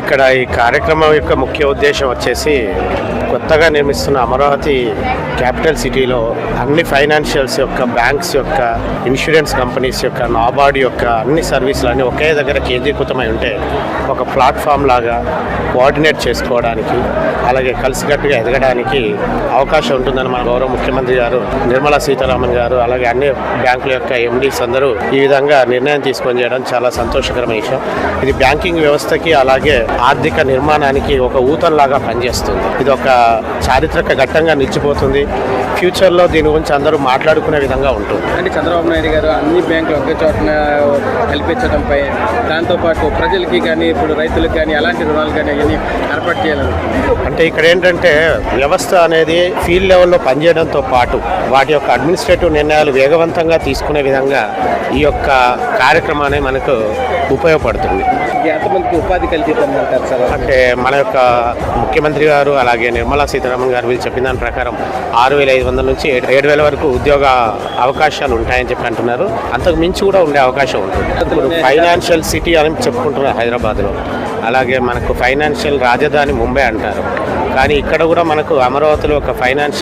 ఇక్కడ ఈ కార్యక్రమం యొక్క ముఖ్య ఉద్దేశం వచ్చేసి కొత్తగా నిర్మిస్తున్న అమరావతి క్యాపిటల్ సిటీలో అన్ని ఫైనాన్షియల్స్ యొక్క బ్యాంక్స్ యొక్క ఇన్సూరెన్స్ కంపెనీస్ యొక్క నాబార్డ్ యొక్క అన్ని సర్వీసులు అన్నీ ఒకే దగ్గర కేంద్రీకృతమై ఉంటే ఒక ప్లాట్ఫామ్ లాగా కోఆర్డినేట్ చేసుకోవడానికి అలాగే కలిసికట్టుగా ఎదగడానికి అవకాశం ఉంటుందని మన గౌరవ ముఖ్యమంత్రి గారు నిర్మలా సీతారామన్ గారు అలాగే అన్ని బ్యాంకుల యొక్క ఎండీస్ అందరూ ఈ విధంగా నిర్ణయం తీసుకొని చేయడం చాలా సంతోషకరమైన విషయం. ఇది బ్యాంకింగ్ వ్యవస్థకి అలాగే ఆర్థిక నిర్మాణానికి ఒక ఊతంలాగా పనిచేస్తుంది. ఇది ఒక చారిత్రక ఘట్టంగా నిలిచిపోతుంది. ఫ్యూచర్లో దీని గురించి అందరూ మాట్లాడుకునే విధంగా ఉంటుంది. అంటే చంద్రబాబు నాయుడు గారు అన్ని బ్యాంకులు ఒకే చోటన కల్పించడంపై దాంతోపాటు ప్రజలకి కానీ ఇప్పుడు రైతులకు కానీ అలాంటి రుణాలు కానీ అవన్నీ ఏర్పాటు చేయాలని. అంటే ఇక్కడ ఏంటంటే వ్యవస్థ అనేది ఫీల్డ్ లెవెల్లో పనిచేయడంతో పాటు వాటి యొక్క అడ్మినిస్ట్రేటివ్ నిర్ణయాలు వేగవంతంగా తీసుకునే విధంగా ఈ యొక్క కార్యక్రమాన్ని మనకు ఉపయోగపడుతుంది. ఎంతమందికి ఉపాధి కల్పిస్తుంది అంటారు సార్? అంటే మన యొక్క ముఖ్యమంత్రి గారు అలాగే నిర్మలా సీతారామన్ గారు వీళ్ళు చెప్పిన దాని ప్రకారం ఆరు వేల ఐదు వందల నుంచి ఏడు ఏడు వేల వరకు ఉద్యోగ అవకాశాలు ఉంటాయని చెప్పి అంటున్నారు. అంతకు మించి కూడా ఉండే అవకాశం ఉంటుంది. ఇప్పుడు ఫైనాన్షియల్ సిటీ అని చెప్పుకుంటున్నారు హైదరాబాద్లో. అలాగే మనకు ఫైనాన్షియల్ రాజధాని ముంబై అంటారు. కానీ ఇక్కడ కూడా మనకు అమరావతిలో ఒక ఫైనాన్షియల్